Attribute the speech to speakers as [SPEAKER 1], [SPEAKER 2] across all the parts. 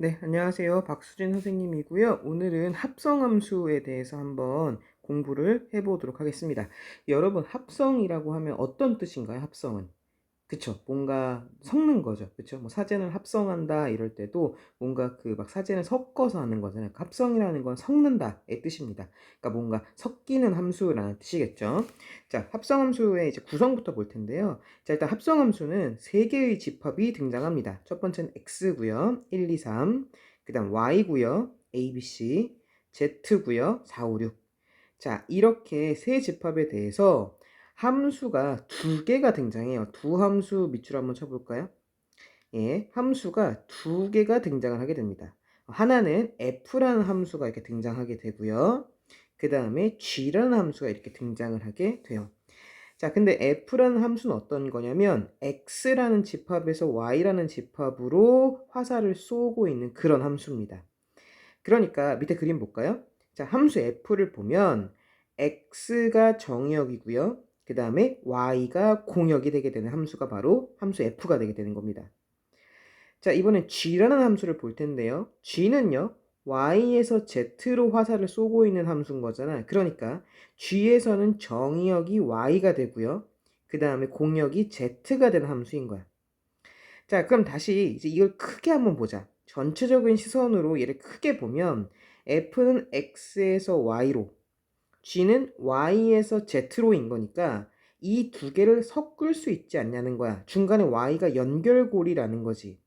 [SPEAKER 1] 네, 안녕하세요. 박수진 선생님이고요. 오늘은 합성함수에 대해서 한번 공부를 해보도록 하겠습니다. 여러분, 합성이라고 하면 어떤 뜻인가요? 합성은? 그쵸. 뭔가 섞는 거죠. 그쵸. 뭐 사진을 합성한다 이럴 때도 뭔가 그 막 사진을 섞어서 하는 거잖아요. 그 합성이라는 건 섞는다의 뜻입니다. 그러니까 뭔가 섞이는 함수라는 뜻이겠죠. 자, 합성 함수의 이제 구성부터 볼 텐데요. 자, 일단 합성 함수는 세 개의 집합이 등장합니다. 첫 번째는 x고요. 1, 2, 3. 그다음 y고요. a, b, c. z고요. 4, 5, 6. 자, 이렇게 세 집합에 대해서 함수가 두 개가 등장해요. 두 함수 밑줄 한번 쳐볼까요? 예, 함수가 두 개가 등장을 하게 됩니다. 하나는 f라는 함수가 이렇게 등장하게 되고요. 그 다음에 g라는 함수가 이렇게 등장을 하게 돼요. 자, 근데 f라는 함수는 어떤 거냐면 x라는 집합에서 y라는 집합으로 화살을 쏘고 있는 그런 함수입니다. 그러니까 밑에 그림 볼까요? 자, 함수 f를 보면 x가 정의역이고요. 그 다음에 y가 공역이 되게 되는 함수가 바로 함수 f가 되게 되는 겁니다. 자, 이번엔 g라는 함수를 볼 텐데요. g는요. y에서 z로 화살을 쏘고 있는 함수인 거잖아요. 그러니까 g에서는 정의역이 y가 되고요. 그 다음에 공역이 z가 되는 함수인 거야. 자, 그럼 다시 이제 이걸 크게 한번 보자. 전체적인 시선으로 얘를 크게 보면 f는 x에서 y로 g는 y에서 z로인 거니까 이 두 개를 섞을 수 있지 않냐는 거야. 중간에 y가 연결고리라는 거지.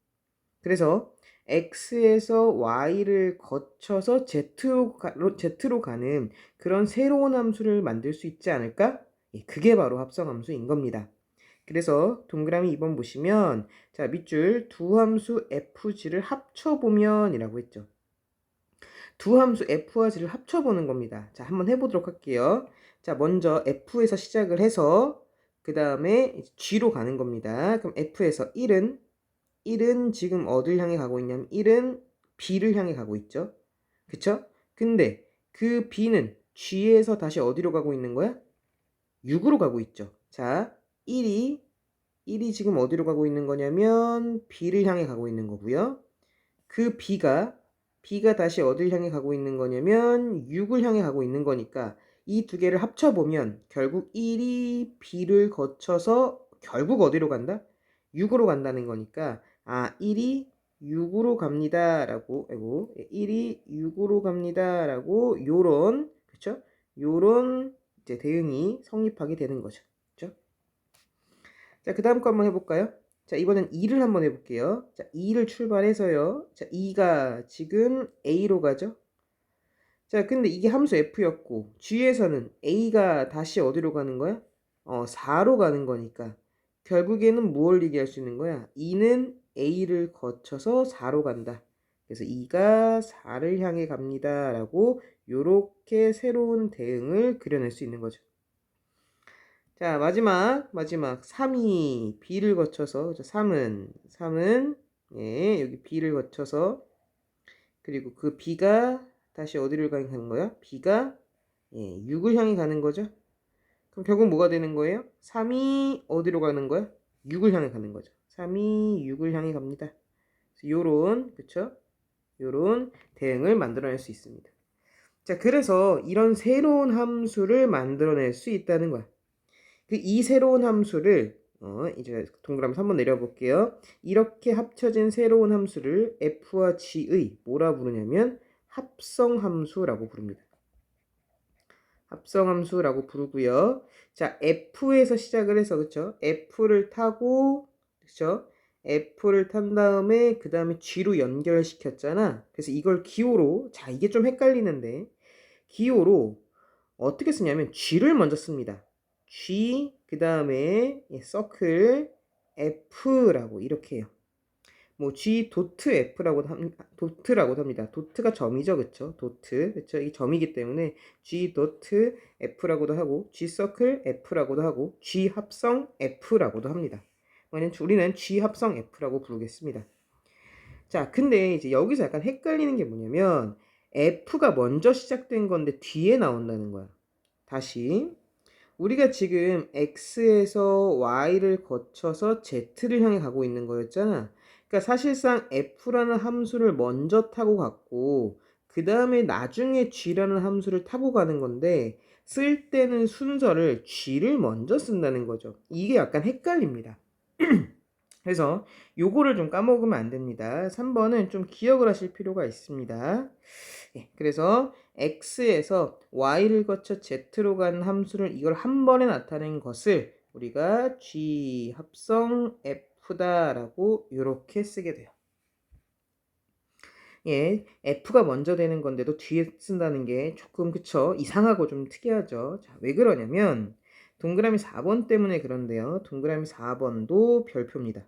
[SPEAKER 1] 그래서 x에서 y를 거쳐서 z로, 가, z로 가는 그런 새로운 함수를 만들 수 있지 않을까? 예, 그게 바로 합성함수인 겁니다. 그래서 동그라미 2번 보시면 자 밑줄 두 함수 fg를 합쳐보면 이라고 했죠. 두 함수 f와 g를 합쳐보는 겁니다. 자, 한번 해보도록 할게요. 자, 먼저 f에서 시작을 해서 그 다음에 g로 가는 겁니다. 그럼 f에서 1은 1은 지금 어딜 향해 가고 있냐면 1은 b를 향해 가고 있죠. 그쵸? 근데 그 b는 g에서 다시 어디로 가고 있는 거야? 6으로 가고 있죠. 자, 1이 1이 지금 어디로 가고 있는 거냐면 b를 향해 가고 있는 거고요. 그 b가 b가 다시 어딜 향해 가고 있는 거냐면 6을 향해 가고 있는 거니까 이 두 개를 합쳐보면 결국 1이 b를 거쳐서 결국 어디로 간다? 6으로 간다는 거니까 아 1이 6으로 갑니다 라고 아이고 1이 6으로 갑니다 라고 요런 그쵸? 요런 이제 대응이 성립하게 되는 거죠. 그쵸? 자, 그 다음 거 한번 해볼까요? 자, 이번엔 2를 한번 해볼게요. 자, 2를 출발해서요. 자, 2가 지금 A로 가죠? 자, 근데 이게 함수 F였고, G에서는 A가 다시 어디로 가는 거야? 어, 4로 가는 거니까. 결국에는 무엇을 얘기할 수 있는 거야? 2는 A를 거쳐서 4로 간다. 그래서 2가 4를 향해 갑니다. 라고 요렇게 새로운 대응을 그려낼 수 있는 거죠. 자, 마지막, 마지막. 3이 B를 거쳐서, 그죠? 3은, 3은, 예, 여기 B를 거쳐서, 그리고 그 B가 다시 어디를 가는 거야? B가, 예, 6을 향해 가는 거죠? 그럼 결국 뭐가 되는 거예요? 3이 어디로 가는 거야? 6을 향해 가는 거죠. 3이 6을 향해 갑니다. 요런, 그쵸? 요런 대응을 만들어낼 수 있습니다. 자, 그래서 이런 새로운 함수를 만들어낼 수 있다는 거야. 그 이 새로운 함수를 어, 이제 동그라미 한번 내려볼게요. 이렇게 합쳐진 새로운 함수를 f와 g의 뭐라 부르냐면 합성함수라고 부릅니다. 합성함수라고 부르고요. 자, f에서 시작을 해서 그쵸? f를 타고 그쵸? f를 탄 다음에 그 다음에 g로 연결시켰잖아. 그래서 이걸 기호로 자 이게 좀 헷갈리는데 기호로 어떻게 쓰냐면 g를 먼저 씁니다. G 그 다음에 서클 F라고 이렇게 해요. 뭐 G 도트 F라고 도트라고 합니다. 도트가 점이죠, 그쵸? 도트 그쵸? 이 점이기 때문에 G 도트 F라고도 하고 G 서클 F라고도 하고 G 합성 F라고도 합니다. 우리는 G 합성 F라고 부르겠습니다. 자, 근데 이제 여기서 약간 헷갈리는 게 뭐냐면 F가 먼저 시작된 건데 뒤에 나온다는 거야. 다시 우리가 지금 x에서 y를 거쳐서 z를 향해 가고 있는 거였잖아. 그러니까 사실상 f라는 함수를 먼저 타고 갔고 그 다음에 나중에 g라는 함수를 타고 가는 건데 쓸 때는 순서를 g를 먼저 쓴다는 거죠. 이게 약간 헷갈립니다. 그래서 요거를 좀 까먹으면 안 됩니다. 3번은 좀 기억을 하실 필요가 있습니다. 예, 그래서 x에서 y를 거쳐 z로 가는 함수를 이걸 한 번에 나타낸 것을 우리가 g 합성 f다라고 이렇게 쓰게 돼요. 예, F가 먼저 되는 건데도 뒤에 쓴다는 게 조금 그쵸 이상하고 좀 특이하죠. 자, 왜 그러냐면 동그라미 4번 때문에 그런데요. 동그라미 4번도 별표입니다.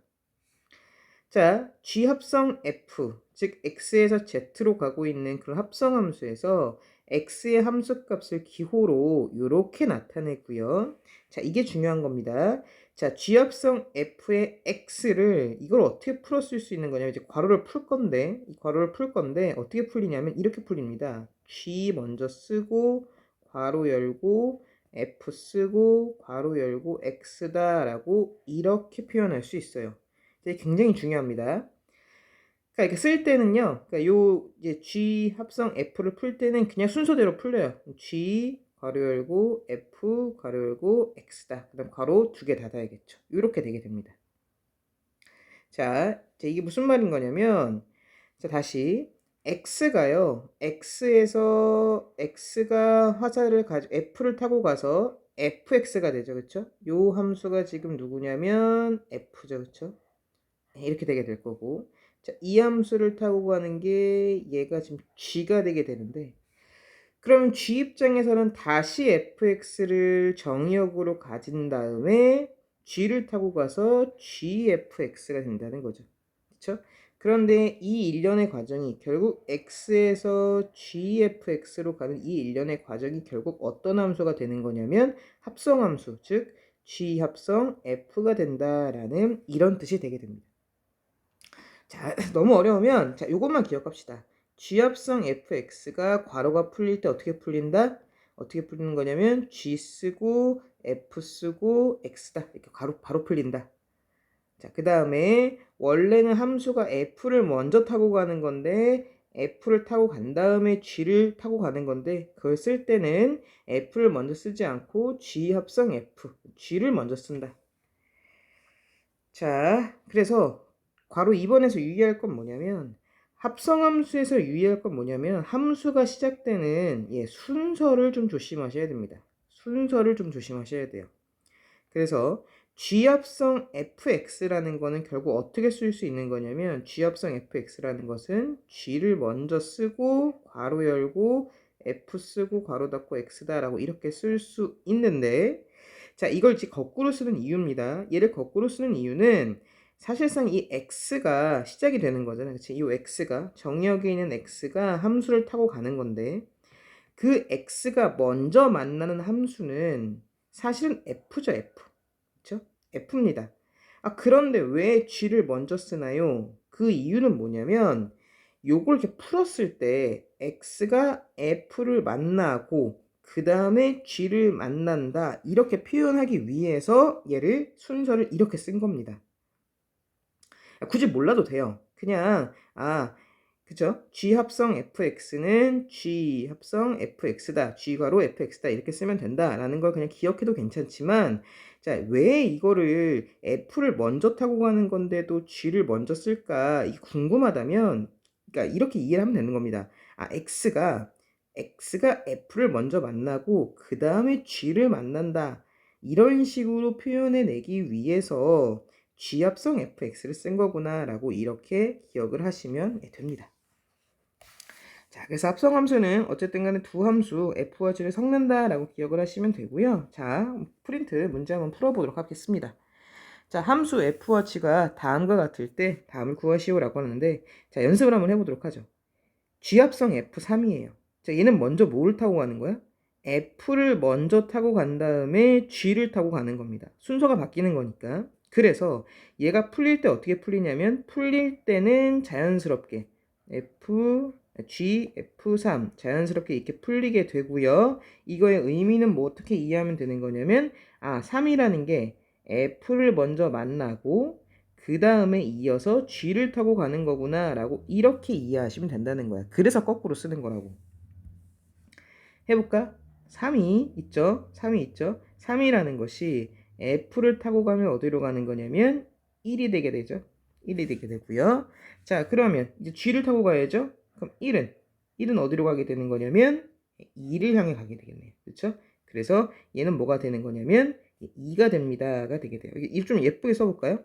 [SPEAKER 1] 자, G 합성 F, 즉 X에서 Z로 가고 있는 그런 합성 함수에서 X의 함수 값을 기호로 이렇게 나타내고요. 자, 이게 중요한 겁니다. 자, G합성 F의 X를 이걸 어떻게 풀었을 수 있는 거냐면 이제 괄호를 풀 건데 이 괄호를 풀 건데 어떻게 풀리냐면 이렇게 풀립니다. G 먼저 쓰고 괄호 열고 F 쓰고 괄호 열고 X다라고 이렇게 표현할 수 있어요. 굉장히 중요합니다. 그러니까 이렇게 쓸 때는요. 그러니까 요 이제 G 합성 F를 풀 때는 그냥 순서대로 풀려요. G 괄호 열고 F 괄호 열고 X다. 그다음 괄호 두 개 닫아야겠죠. 이렇게 되게 됩니다. 자, 이게 무슨 말인 거냐면 자, 다시 X가요. X에서 X가 화살을 가지 F를 타고 가서 fx가 되죠. 그렇죠? 요 함수가 지금 누구냐면 f죠. 그렇죠? 이렇게 되게 될 거고 자, 이 함수를 타고 가는 게 얘가 지금 g가 되게 되는데 그럼 G 입장에서는 다시 fx를 정의역으로 가진 다음에 g를 타고 가서 gfx가 된다는 거죠. 그렇죠? 그런데 이 일련의 과정이 결국 x에서 gfx로 가는 이 일련의 과정이 결국 어떤 함수가 되는 거냐면 합성함수, 즉 g 합성 f가 된다라는 이런 뜻이 되게 됩니다. 자, 너무 어려우면 자, 요것만 기억합시다. G합성 fx가 괄호가 풀릴 때 어떻게 풀린다? 어떻게 풀리는 거냐면 G 쓰고 F 쓰고 X다. 이렇게 바로, 바로 풀린다. 자, 그 다음에 원래는 함수가 F를 먼저 타고 가는 건데 F를 타고 간 다음에 G를 타고 가는 건데 그걸 쓸 때는 F를 먼저 쓰지 않고 G 합성 F, G를 먼저 쓴다. 자, 그래서 괄호 2번에서 유의할 건 뭐냐면 합성함수에서 유의할 건 뭐냐면 함수가 시작되는 예, 순서를 좀 조심하셔야 됩니다. 순서를 좀 조심하셔야 돼요. 그래서 G합성 fx라는 거는 결국 어떻게 쓸 수 있는 거냐면 G합성 fx라는 것은 G를 먼저 쓰고 괄호 열고 f 쓰고 괄호 닫고 x다라고 이렇게 쓸 수 있는데 자 이걸 거꾸로 쓰는 이유입니다. 얘를 거꾸로 쓰는 이유는 사실상 이 x가 시작이 되는 거잖아요. 그치? 이 x가 정의역에 있는 x가 함수를 타고 가는 건데 그 x가 먼저 만나는 함수는 사실은 f죠, f. 그렇죠? f입니다. 아 그런데 왜 g를 먼저 쓰나요? 그 이유는 뭐냐면 요걸 이렇게 풀었을 때 x가 f를 만나고 그 다음에 g를 만난다 이렇게 표현하기 위해서 얘를 순서를 이렇게 쓴 겁니다. 굳이 몰라도 돼요. 그냥 아 그죠? G 합성 fx는 G 합성 fx다. G괄호 fx다. 이렇게 쓰면 된다라는 걸 그냥 기억해도 괜찮지만 자, 왜 이거를 f를 먼저 타고 가는 건데도 g를 먼저 쓸까? 이 궁금하다면 그러니까 이렇게 이해를 하면 되는 겁니다. 아, x가 x가 f를 먼저 만나고 그 다음에 g를 만난다. 이런 식으로 표현해 내기 위해서 G합성 fx를 쓴 거구나 라고 이렇게 기억을 하시면 됩니다. 자, 그래서 합성 함수는 어쨌든 간에 두 함수 f와 g를 섞는다 라고 기억을 하시면 되고요. 자, 프린트 문제 한번 풀어보도록 하겠습니다. 자, 함수 f와 g가 다음과 같을 때 다음을 구하시오 라고 하는데 자, 연습을 한번 해보도록 하죠. g합성 f3이에요. 자, 얘는 먼저 뭘 타고 가는 거야? f를 먼저 타고 간 다음에 g를 타고 가는 겁니다. 순서가 바뀌는 거니까. 그래서 얘가 풀릴 때 어떻게 풀리냐면 풀릴 때는 자연스럽게 F, G, F3 자연스럽게 이렇게 풀리게 되고요. 이거의 의미는 뭐 어떻게 이해하면 되는 거냐면 아 3이라는 게 F를 먼저 만나고 그 다음에 이어서 G를 타고 가는 거구나 라고 이렇게 이해하시면 된다는 거야. 그래서 거꾸로 쓰는 거라고. 해볼까? 3이 있죠? 3이 있죠? 3이라는 것이 F를 타고 가면 어디로 가는 거냐면 1이 되게 되죠. 1이 되게 되고요. 자, 그러면 이제 G를 타고 가야죠. 그럼 1은 1은 어디로 가게 되는 거냐면 2를 향해 가게 되겠네요. 그렇죠? 그래서 얘는 뭐가 되는 거냐면 2가 됩니다가 되게 돼요. 이게 좀 예쁘게 써 볼까요?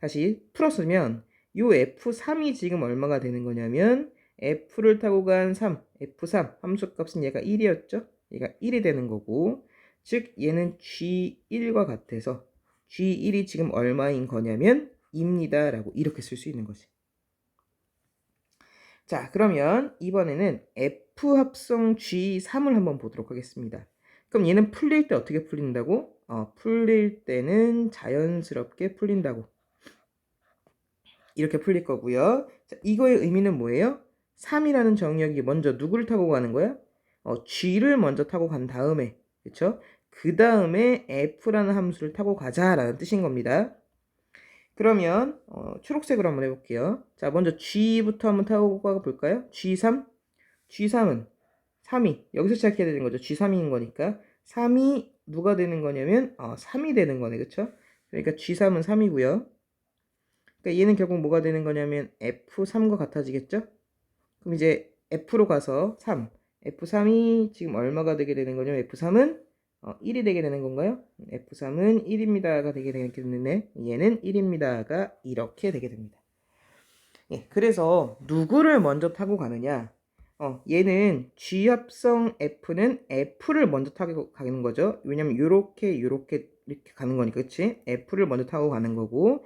[SPEAKER 1] 다시 풀었으면 요 F3이 지금 얼마가 되는 거냐면 F를 타고 간 3, F3 함수값은 얘가 1이었죠? 얘가 1이 되는 거고 즉 얘는 G1과 같아서 G1이 지금 얼마인 거냐면 입니다 라고 이렇게 쓸 수 있는 거지. 자 그러면 이번에는 F 합성 G3을 한번 보도록 하겠습니다. 그럼 얘는 풀릴 때 어떻게 풀린다고? 어, 풀릴 때는 자연스럽게 풀린다고. 이렇게 풀릴 거고요. 자, 이거의 의미는 뭐예요? 3이라는 정역이 먼저 누구를 타고 가는 거야? 어, G를 먼저 타고 간 다음에, 그쵸? 그 다음에 F라는 함수를 타고 가자라는 뜻인 겁니다. 그러면 어, 초록색으로 한번 해볼게요. 자, 먼저 G부터 한번 타고 가 볼까요? G3? G3은 3이 여기서 시작해야 되는 거죠. G3인 거니까 3이 누가 되는 거냐면 어, 3이 되는 거네, 그쵸? 그러니까 G3은 3이고요. 그러니까 얘는 결국 뭐가 되는 거냐면 F3과 같아지겠죠? 그럼 이제 F로 가서 3. F3이 지금 얼마가 되게 되는 거냐면 F3은 어, 1이 되게 되는 건가요? F3은 1입니다가 되게 되겠는데 얘는 1입니다가 이렇게 되게 됩니다. 예, 그래서 누구를 먼저 타고 가느냐? 어, 얘는 G 합성 F는 F를 먼저 타고 가는 거죠. 왜냐면 요렇게 요렇게 이렇게 가는 거니까 그치? F를 먼저 타고 가는 거고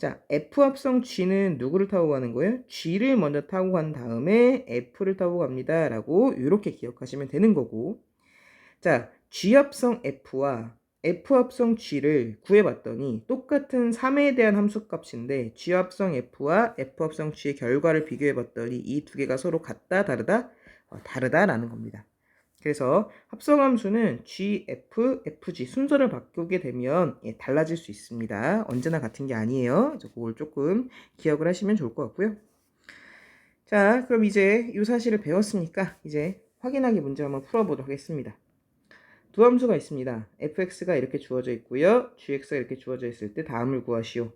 [SPEAKER 1] 자, F 합성 G는 누구를 타고 가는 거예요? G를 먼저 타고 간 다음에 F를 타고 갑니다. 라고 이렇게 기억하시면 되는 거고 자, G 합성 F와 F 합성 G를 구해봤더니 똑같은 3에 대한 함수값인데 G 합성 F와 F 합성 G의 결과를 비교해봤더니 이 두 개가 서로 같다 다르다? 어, 다르다라는 겁니다. 그래서 합성함수는 G, F, FG 순서를 바꾸게 되면 예, 달라질 수 있습니다. 언제나 같은 게 아니에요. 그걸 조금 기억을 하시면 좋을 것 같고요. 자, 그럼 이제 이 사실을 배웠으니까 이제 확인하기 문제 한번 풀어보도록 하겠습니다. 두 함수가 있습니다. fx가 이렇게 주어져 있고요. gx가 이렇게 주어져 있을 때 다음을 구하시오.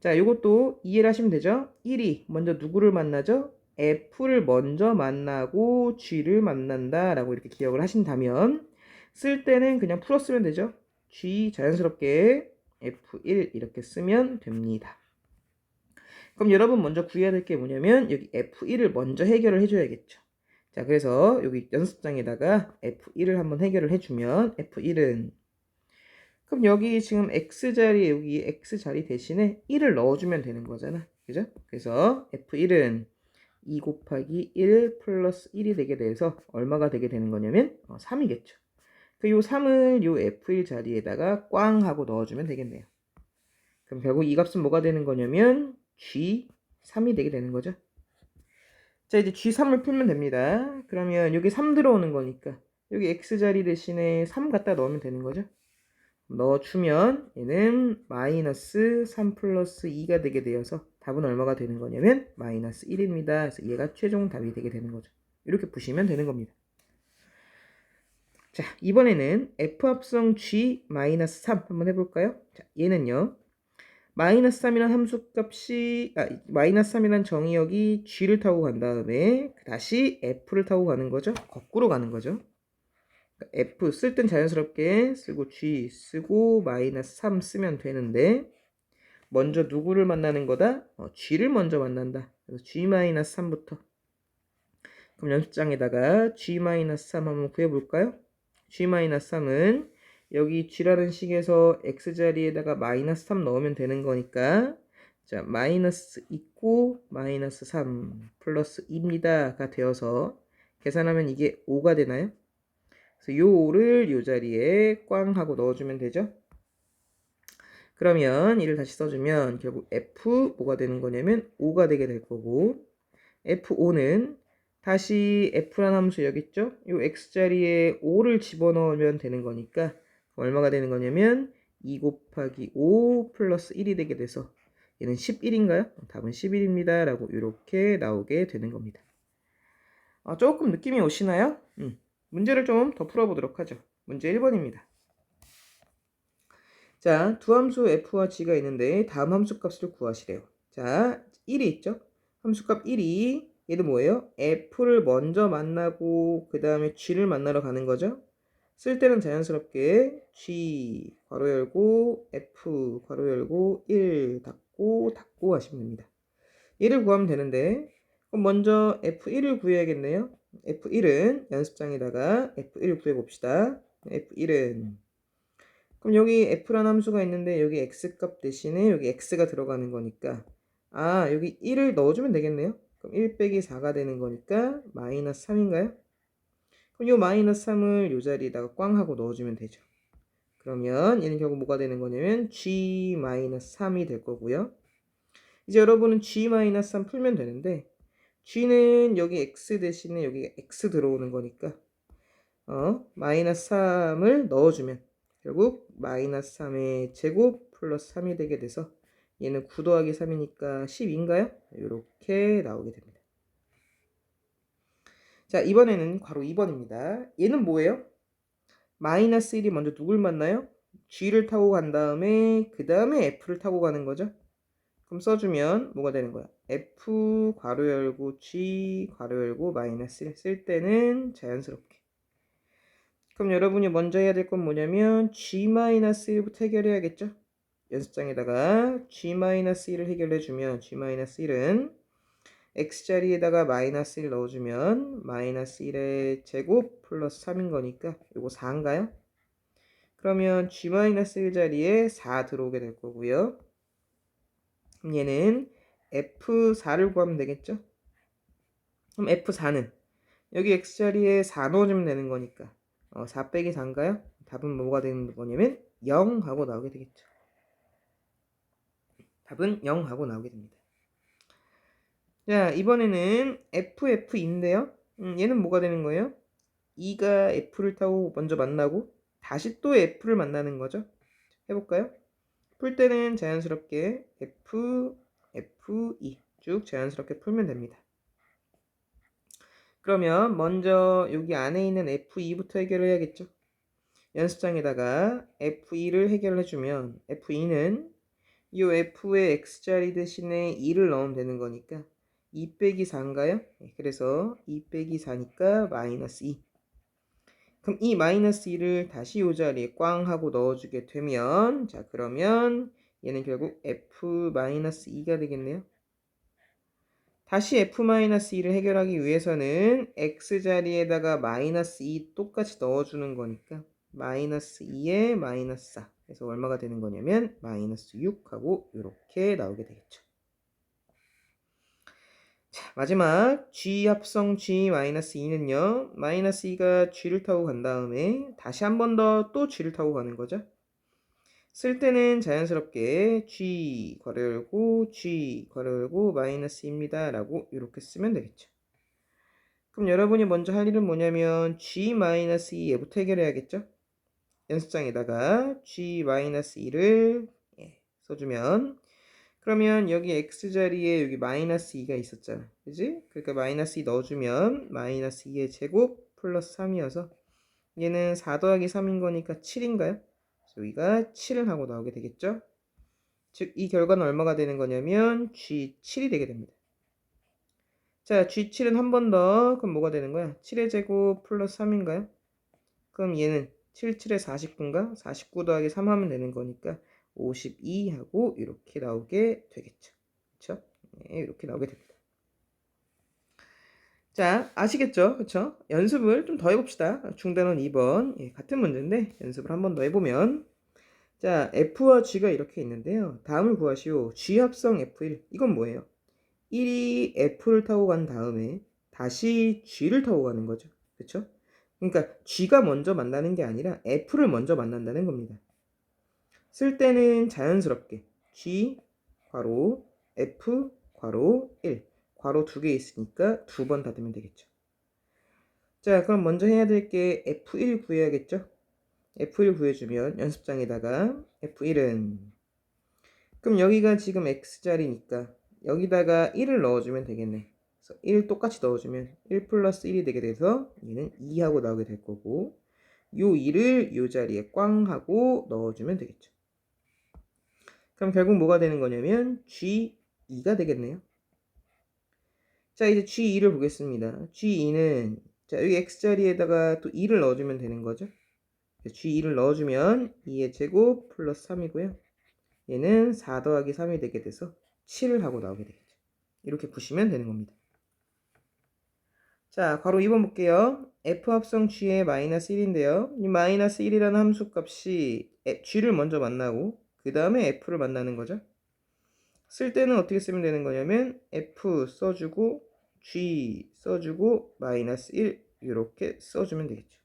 [SPEAKER 1] 자, 이것도 이해를 하시면 되죠? 1이 먼저 누구를 만나죠? F를 먼저 만나고 G를 만난다 라고 이렇게 기억을 하신다면 쓸 때는 그냥 풀었으면 되죠. G 자연스럽게 F1 이렇게 쓰면 됩니다. 그럼 여러분 먼저 구해야 될 게 뭐냐면 여기 F1을 먼저 해결을 해줘야겠죠. 자 그래서 여기 연습장에다가 F1을 한번 해결을 해주면 F1은 그럼 여기 지금 X자리에 여기 X자리 대신에 1을 넣어주면 되는 거잖아. 그죠? 그래서 F1은 2 곱하기 1 플러스 1이 되게 돼서 얼마가 되게 되는 거냐면 어, 3이겠죠. 그 요 3을 요 F1 자리에다가 꽝 하고 넣어주면 되겠네요. 그럼 결국 이 값은 뭐가 되는 거냐면 G3이 되게 되는 거죠. 자 이제 G3을 풀면 됩니다. 그러면 여기 3 들어오는 거니까 여기 X자리 대신에 3 갖다 넣으면 되는 거죠. 넣어주면 얘는 마이너스 3 플러스 2가 되게 되어서 답은 얼마가 되는 거냐면 마이너스 1입니다. 그래서 얘가 최종 답이 되게 되는 거죠. 이렇게 보시면 되는 겁니다. 자 이번에는 f 합성 g 마이너스 3 한번 해볼까요? 자 얘는요 마이너스 3이란 함수값이 아 마이너스 3이란 정의역이 g를 타고 간 다음에 다시 f를 타고 가는 거죠. 거꾸로 가는 거죠. F 쓸 땐 자연스럽게 쓰고 G 쓰고 마이너스 3 쓰면 되는데 먼저 누구를 만나는 거다? 어, G를 먼저 만난다. 그래서 G-3부터 그럼 연습장에다가 G-3 한번 구해볼까요? G-3은 여기 G라는 식에서 X자리에다가 마이너스 3 넣으면 되는 거니까 자 마이너스 있고 마이너스 3 플러스 2입니다가 되어서 계산하면 이게 5가 되나요? 그래서 요 5를 요 자리에 꽝 하고 넣어주면 되죠. 그러면 이를 다시 써주면 결국 F 뭐가 되는 거냐면 5가 되게 될 거고 F5는 다시 F라는 함수 여기 있죠? 요 X자리에 5를 집어넣으면 되는 거니까 얼마가 되는 거냐면 2 곱하기 5 플러스 1이 되게 돼서 얘는 11인가요? 답은 11입니다. 라고 이렇게 나오게 되는 겁니다. 아, 조금 느낌이 오시나요? 음, 문제를 좀 더 풀어보도록 하죠. 문제 1번입니다. 자, 두 함수 f와 g가 있는데 다음 함수 값을 구하시래요. 자, 1이 있죠? 함수값 1이 얘도 뭐예요? f를 먼저 만나고 그 다음에 g를 만나러 가는 거죠? 쓸 때는 자연스럽게 g 괄호 열고 f 괄호 열고 1 닫고 닫고 하시면 됩니다. 얘를 구하면 되는데 그럼 먼저 f1을 구해야겠네요. f1은 연습장에다가 f1 구해 봅시다. f1은 그럼 여기 f라는 함수가 있는데 여기 x값 대신에 여기 x가 들어가는 거니까 아 여기 1을 넣어주면 되겠네요. 그럼 1 빼기 4가 되는 거니까 마이너스 3인가요? 그럼 요 마이너스 3을 요 자리에다가 꽝 하고 넣어주면 되죠. 그러면 얘는 결국 뭐가 되는 거냐면 g 마이너스 3이 될 거고요. 이제 여러분은 g 마이너스 3 풀면 되는데 g는 여기 x 대신에 여기 x 들어오는 거니까 어 마이너스 3을 넣어주면 결국 마이너스 3의 제곱 플러스 3이 되게 돼서 얘는 9 더하기 3이니까 10인가요? 이렇게 나오게 됩니다. 자 이번에는 바로 2번입니다. 얘는 뭐예요? 마이너스 1이 먼저 누굴 만나요? g를 타고 간 다음에 그 다음에 f를 타고 가는 거죠. 그럼 써주면 뭐가 되는 거야? f 괄호 열고 g 괄호 열고 마이너스 1 쓸 때는 자연스럽게 그럼 여러분이 먼저 해야 될 건 뭐냐면 g-1부터 해결해야겠죠? 연습장에다가 g-1을 해결해주면 g-1은 x자리에다가 마이너스 1 넣어주면 마이너스 1의 제곱 플러스 3인 거니까 이거 4인가요? 그러면 g-1 자리에 4 들어오게 될 거고요. 얘는 f4를 구하면 되겠죠? 그럼 f4는 여기 x자리에 4 넣어주면 되는 거니까 어, 4 빼기 4인가요? 답은 뭐가 되는 거냐면 0 하고 나오게 되겠죠. 답은 0 하고 나오게 됩니다. 자, 이번에는 FF인데요. 음, 얘는 뭐가 되는 거예요? 2가 F를 타고 먼저 만나고 다시 또 F를 만나는 거죠. 해볼까요? 풀 때는 자연스럽게 F, F, E 쭉 자연스럽게 풀면 됩니다. 그러면 먼저 여기 안에 있는 F2부터 해결을 해야겠죠. 연습장에다가 F2를 해결해주면 F2는 이 F의 X자리 대신에 2를 넣으면 되는 거니까 2 빼기 4인가요? 그래서 2 빼기 4니까 마이너스 2 그럼 이 마이너스 2를 다시 이 자리에 꽝 하고 넣어주게 되면 자 그러면 얘는 결국 F-2가 되겠네요. 다시 f-2를 해결하기 위해서는 x자리에다가 마이너스 2 똑같이 넣어주는 거니까 마이너스 2에 마이너스 4 그래서 얼마가 되는 거냐면 마이너스 6하고 이렇게 나오게 되겠죠. 자 마지막 g 합성 g 마이너스 2는요 마이너스 2가 g를 타고 간 다음에 다시 한 번 더 또 g를 타고 가는 거죠. 쓸 때는 자연스럽게 g 괄호 열고 g 괄호 열고 마이너스입니다 라고 이렇게 쓰면 되겠죠. 그럼 여러분이 먼저 할 일은 뭐냐면 g 마이너스 2 얘부터 해결해야겠죠. 연습장에다가 g 마이너스 2를 예, 써주면 그러면 여기 x자리에 여기 마이너스 2가 있었잖아. 그지? 그러니까 마이너스 2 넣어주면 마이너스 2의 제곱 플러스 3이어서 얘는 4 더하기 3인 거니까 7인가요? 여기가 7을 하고 나오게 되겠죠. 즉 이 결과는 얼마가 되는 거냐면 G7이 되게 됩니다. 자 G7은 한 번 더 그럼 뭐가 되는 거야? 7의 제곱 플러스 3인가요? 그럼 얘는 7, 7에 49인가? 49 더하기 3 하면 되는 거니까 52 하고 이렇게 나오게 되겠죠. 그렇죠? 네, 이렇게 나오게 됩니다. 자, 아시겠죠? 그쵸? 연습을 좀 더 해봅시다. 중단원 2번. 예, 같은 문제인데, 연습을 한 번 더 해보면. 자, F와 G가 이렇게 있는데요. 다음을 구하시오. G 합성 F1. 이건 뭐예요? 1이 F를 타고 간 다음에 다시 G를 타고 가는 거죠. 그쵸? 그러니까 G가 먼저 만나는 게 아니라 F를 먼저 만난다는 겁니다. 쓸 때는 자연스럽게 G, 괄호, F, 괄호, 1. 괄호 두 개 있으니까 두 번 닫으면 되겠죠. 자, 그럼 먼저 해야 될 게 F1 구해야겠죠? F1 구해주면 연습장에다가 F1은 그럼 여기가 지금 x자리니까 여기다가 1을 넣어주면 되겠네. 그래서 1 똑같이 넣어주면 1 플러스 1이 되게 돼서 얘는 2하고 나오게 될 거고 요 2를 요 자리에 꽝 하고 넣어주면 되겠죠. 그럼 결국 뭐가 되는 거냐면 G2가 되겠네요. 자 이제 G2를 보겠습니다. G2는 자 여기 x자리에다가 또 2를 넣어주면 되는 거죠. G2를 넣어주면 2의 제곱 플러스 3이고요. 얘는 4 더하기 3이 되게 돼서 7을 하고 나오게 되겠죠. 이렇게 구시면 되는 겁니다. 자, 괄호 2번 볼게요. f 합성 g의 마이너스 1인데요. 이 마이너스 1이라는 함수 값이 g를 먼저 만나고 그 다음에 f를 만나는 거죠. 쓸 때는 어떻게 쓰면 되는 거냐면 f 써주고 g 써주고 마이너스 1 이렇게 써주면 되겠죠.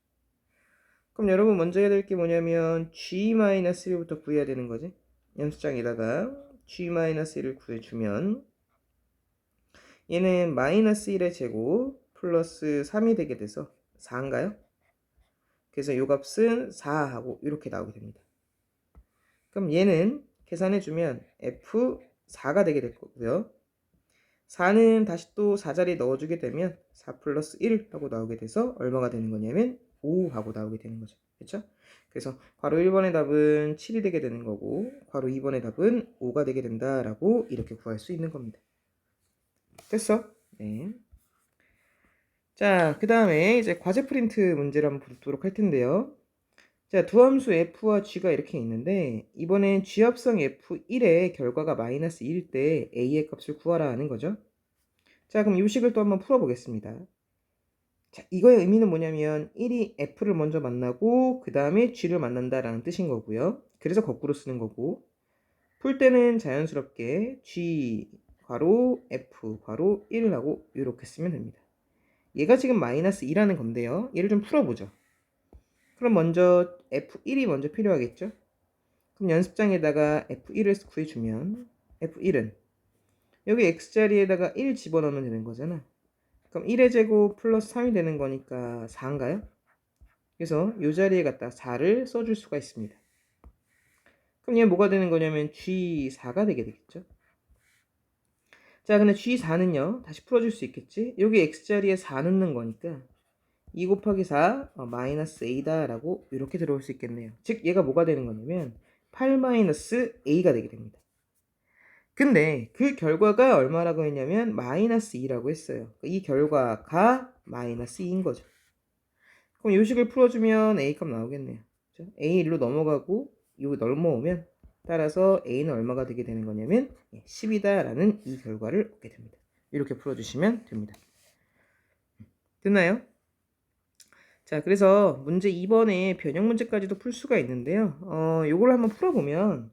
[SPEAKER 1] 그럼 여러분 먼저 해야 될 게 뭐냐면 g-1부터 구해야 되는 거지. 연습장에다가 g-1을 구해주면 얘는 마이너스 1의 제곱 플러스 3이 되게 돼서 4인가요? 그래서 요 값은 4하고 이렇게 나오게 됩니다. 그럼 얘는 계산해주면 F4가 되게 될 거고요. 4는 다시 또 4자리에 넣어주게 되면 4 플러스 1 하고 나오게 돼서 얼마가 되는 거냐면 5 하고 나오게 되는 거죠. 그렇죠? 그래서 괄호 1번의 답은 7이 되게 되는 거고 괄호 2번의 답은 5가 되게 된다라고 이렇게 구할 수 있는 겁니다. 됐어? 네. 자, 그 다음에 이제 과제 프린트 문제를 한번 보도록 할 텐데요. 자, 두 함수 f와 g가 이렇게 있는데 이번엔 g 합성 f1의 결과가 마이너스 1일 때 a의 값을 구하라 하는 거죠. 자, 그럼 이 식을 또 한번 풀어보겠습니다. 자, 이거의 의미는 뭐냐면 1이 f를 먼저 만나고 그 다음에 g를 만난다라는 뜻인 거고요. 그래서 거꾸로 쓰는 거고 풀 때는 자연스럽게 g 괄호 f 괄호 1을 하고 이렇게 쓰면 됩니다. 얘가 지금 마이너스 2라는 건데요. 얘를 좀 풀어보죠. 그럼 먼저 F1이 먼저 필요하겠죠? 그럼 연습장에다가 F1을 구해주면 F1은 여기 X자리에다가 1 집어넣으면 되는 거잖아. 그럼 1의 제곱 플러스 3이 되는 거니까 4인가요? 그래서 이 자리에 갖다 4를 써줄 수가 있습니다. 그럼 얘 뭐가 되는 거냐면 G4가 되게 되겠죠? 자, 근데 G4는요. 다시 풀어줄 수 있겠지? 여기 X자리에 4 넣는 거니까 2 곱하기 4 어, 마이너스 A다라고 이렇게 들어올 수 있겠네요. 즉 얘가 뭐가 되는 거냐면 8 마이너스 A가 되게 됩니다. 근데 그 결과가 얼마라고 했냐면 마이너스 2라고 했어요. 이 결과가 마이너스 2인 거죠. 그럼 요 식을 풀어주면 A 값 나오겠네요. 그렇죠? A 1로 넘어가고 이거 넘어오면 따라서 a는 얼마가 되게 되는 거냐면 10이다라는 이 결과를 얻게 됩니다. 이렇게 풀어주시면 됩니다. 됐나요? 자, 그래서 문제 2번에 변형 문제까지도 풀 수가 있는데요. 어, 요걸 한번 풀어보면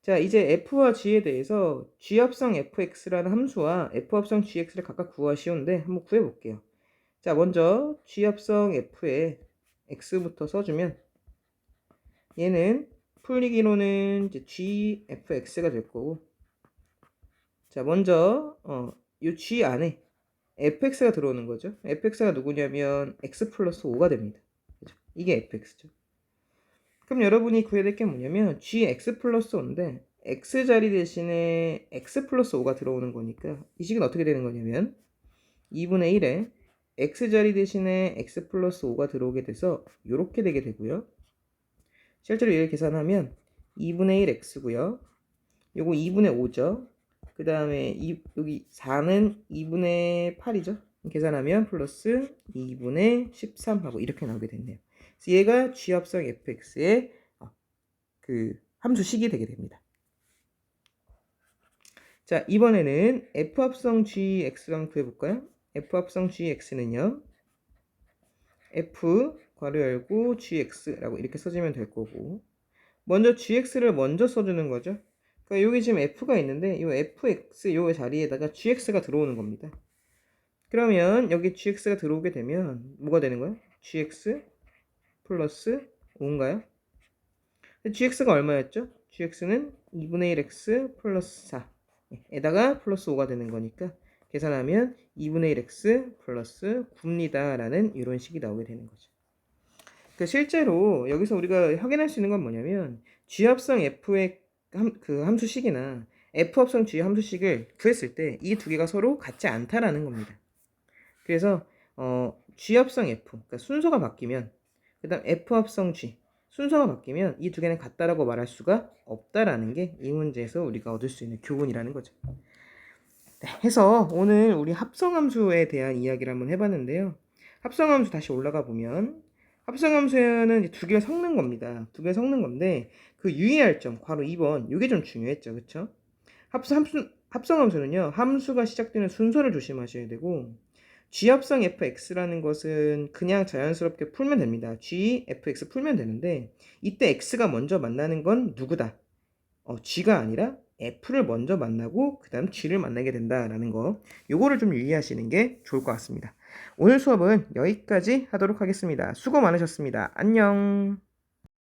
[SPEAKER 1] 자, 이제 f와 g에 대해서 g 합성 fx라는 함수와 f 합성 gx를 각각 구하시오인데 한번 구해볼게요. 자, 먼저 g 합성 f에 x부터 써주면 얘는 풀리기로는 이제 gfx가 될 거고 자 먼저 어, 이 g 안에 fx가 들어오는 거죠 fx가 누구냐면 x 플러스 5가 됩니다 그죠? 이게 fx죠 그럼 여러분이 구해야 될 게 뭐냐면 gx 플러스 5인데 x자리 대신에 x 플러스 5가 들어오는 거니까 이 식은 어떻게 되는 거냐면 2분의 1에 x자리 대신에 x 플러스 5가 들어오게 돼서 이렇게 되게 되고요 실제로 얘를 계산하면 2분의 1 x고요. 요거 2분의 5죠. 그 다음에 여기 4는 2분의 8이죠. 계산하면 플러스 2분의 13하고 이렇게 나오게 됐네요. 그래서 얘가 g 합성 fx의 어, 그 함수식이 되게 됩니다. 자 이번에는 f 합성 gx랑 구해볼까요? f 합성 gx는요. f 괄호 열고 gx라고 이렇게 써주면 될 거고 먼저 gx를 먼저 써주는 거죠. 그러니까 여기 지금 f가 있는데 이 fx 요 자리에다가 gx가 들어오는 겁니다. 그러면 여기 gx가 들어오게 되면 뭐가 되는 거예요? gx 플러스 5인가요? gx가 얼마였죠? gx는 2분의 1x 플러스 4 에다가 플러스 5가 되는 거니까 계산하면 2분의 1x 플러스 9입니다 라는 이런 식이 나오게 되는 거죠. 그 실제로 여기서 우리가 확인할 수 있는 건 뭐냐면 G합성 F의 함, 그 함수식이나 f 합성 g 함수식을 구했을 때 이 두 개가 서로 같지 않다라는 겁니다. 그래서 어, g 합성 f 그러니까 순서가 바뀌면 그다음 f 합성 g 순서가 바뀌면 이 두 개는 같다라고 말할 수가 없다라는 게 이 문제에서 우리가 얻을 수 있는 교훈이라는 거죠. 네, 해서 오늘 우리 합성함수에 대한 이야기를 한번 해봤는데요. 합성함수 다시 올라가 보면 합성함수는 두 개를 섞는 겁니다. 두 개를 섞는 건데 그 유의할 점 바로 2번 이게 좀 중요했죠, 그렇죠? 합성 함수 합성함수는요 함수가 시작되는 순서를 조심하셔야 되고 g합성 fx라는 것은 그냥 자연스럽게 풀면 됩니다. g fx 풀면 되는데 이때 x가 먼저 만나는 건 누구다? 어, g가 아니라 f를 먼저 만나고 그 다음 g를 만나게 된다라는 거 요거를 좀 유의하시는 게 좋을 것 같습니다. 오늘 수업은 여기까지 하도록 하겠습니다. 수고 많으셨습니다. 안녕